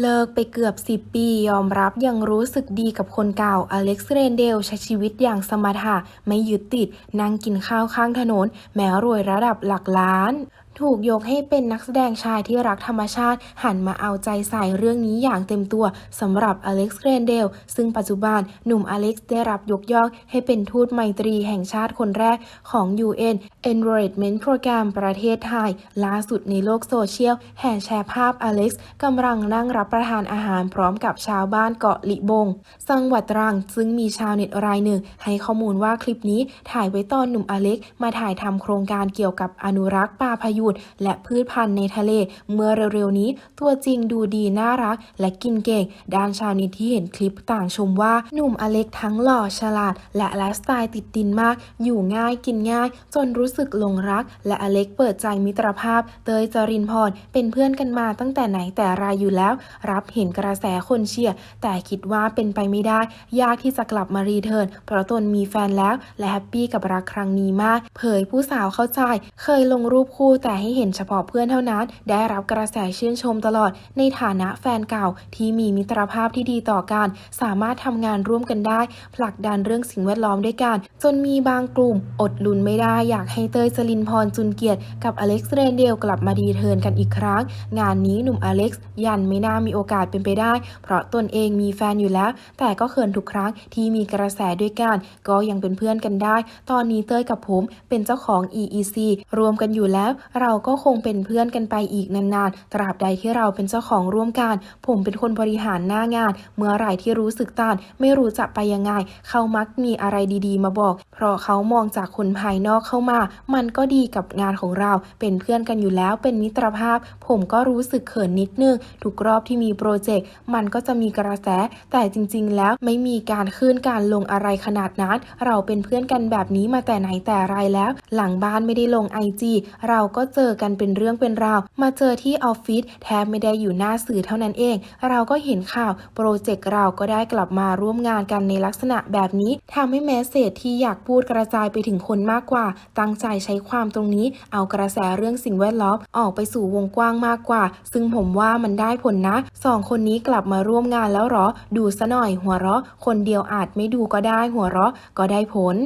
เลิกไปเกือบ 10 ปี ยอมรับยังรู้สึกดีกับคนเก่า อเล็กซ์เรนเดลใช้ชีวิตอย่างสมถะไม่ยึดติด นั่งกินข้าวข้างถนน แม้รวยระดับหลักล้าน ถูกยกให้เป็นนักแสดงชายที่รักธรรมชาติ หันมาเอาใจใส่เรื่องนี้อย่างเต็มตัวสำหรับอเล็กซ์เกรนเดล ซึ่งปัจจุบันหนุ่มอเล็กซ์ได้รับยกย่องให้เป็นทูตไมตรีแห่งชาติคนแรกของ UN Environment Program ประเทศไทย ล่าสุดในโลกโซเชียล แห่แชร์ภาพอเล็กซ์กำลังนั่งรับประทานอาหารพร้อมกับชาวบ้านเกาะลิบงจังหวัดตรังซึ่งมีชาวเน็ตรายหนึ่ง ให้ข้อมูลว่าคลิปนี้ถ่ายไว้ตอนหนุ่มอเล็กซ์มาถ่ายทำโครงการเกี่ยวกับอนุรักษ์ป่าพยูนและพืชพันธุ์ในทะเล เมื่อเร็วๆนี้ ตัวจริงดูดีน่ารัก และกินเก่ง ด้านชาวเน็ตที่เห็นคลิปต่างชมว่าหนุ่มอเล็กทั้งหล่อฉลาด และไลฟ์สไตล์ติดดินมาก อยู่ง่ายกินง่าย จนรู้สึกหลงรัก และอเล็กเปิดใจมิตรภาพ เตยจรินพรเป็นเพื่อนกันมาตั้งแต่ไหนแต่ไรอยู่แล้ว รับเห็นกระแสคนเชียร์แต่คิดว่าเป็นไปไม่ได้ ยากที่จะกลับมารีเทิร์นเพราะตนมีแฟนแล้วและแฮปปี้กับรักครั้งนี้มาก เผยผู้สาวเข้าใจ เคยลงรูปคู่แต่ให้เห็นเฉพาะเพื่อนเท่านั้น ได้รับกระแสชื่นชมตลอด ในฐานะแฟนเก่าที่มีมิตรภาพที่ดีต่อกัน สามารถทำงานร่วมกันได้ ผลักดันเรื่องสิ่งแวดล้อมด้วยกัน จนมีบางกลุ่ม อดลุ้นไม่ได้อยากให้เตยจรินพรจุนเกียรติ กับอเล็กซ์เรนเดลกลับมาดีเทิร์นกันอีกครั้ง งานนี้หนุ่มอเล็กซ์ยันไม่น่ามีโอกาสเป็นไปได้ เพราะตนเองมีแฟนอยู่แล้ว แต่ก็เขินทุกครั้งที่มีกระแสด้วยกัน ก็ยังเป็นเพื่อนกันได้ ตอนนี้เตยกับผมเป็นเจ้าของ EEC รวมกันอยู่แล้วเราก็คงเป็นเพื่อนกันไปอีกนานๆ ตราบใดที่เราเป็นเจ้าของร่วมกัน ผมเป็นคนบริหารหน้างาน เมื่อไหร่ที่รู้สึกต้าน ไม่รู้จะไปยังไง เขามักมีอะไรดีๆ มาบอก เพราะเขามองจากคนภายนอกเข้ามา มันก็ดีกับงานของเรา เป็นเพื่อนกันอยู่แล้ว เป็นมิตรภาพ ผมก็รู้สึกเขินนิดนึง ทุกรอบที่มีโปรเจกต์ มันก็จะมีกระแส แต่จริง ๆ แล้วไม่มีการขึ้นการลงอะไรขนาดนั้น เราเป็นเพื่อนกันแบบนี้มาแต่ไหนแต่ไรแล้ว หลังบ้านไม่ได้ลงไอจีเราก็เจอกันเป็นเรื่องเป็นราว มาเจอที่ออฟฟิศแทบไม่ได้อยู่หน้าสื่อเท่านั้นเอง เราก็เห็นข่าวโปรเจกต์เราก็ได้กลับมาร่วมงานกันในลักษณะแบบนี้ทำให้แมสเซจที่อยากพูดกระจายไปถึงคนมากกว่า ตั้งใจใช้ความตรงนี้ เอากระแสเรื่องสิ่งแวดล้อมออกไปสู่วงกว้างมากกว่า ซึ่งผมว่ามันได้ผลนะสองคนนี้กลับมาร่วมงานแล้วหรอ ดูซะหน่อยหัวเราะ คนเดียวอาจไม่ดูก็ได้หัวเราะก็ได้ผล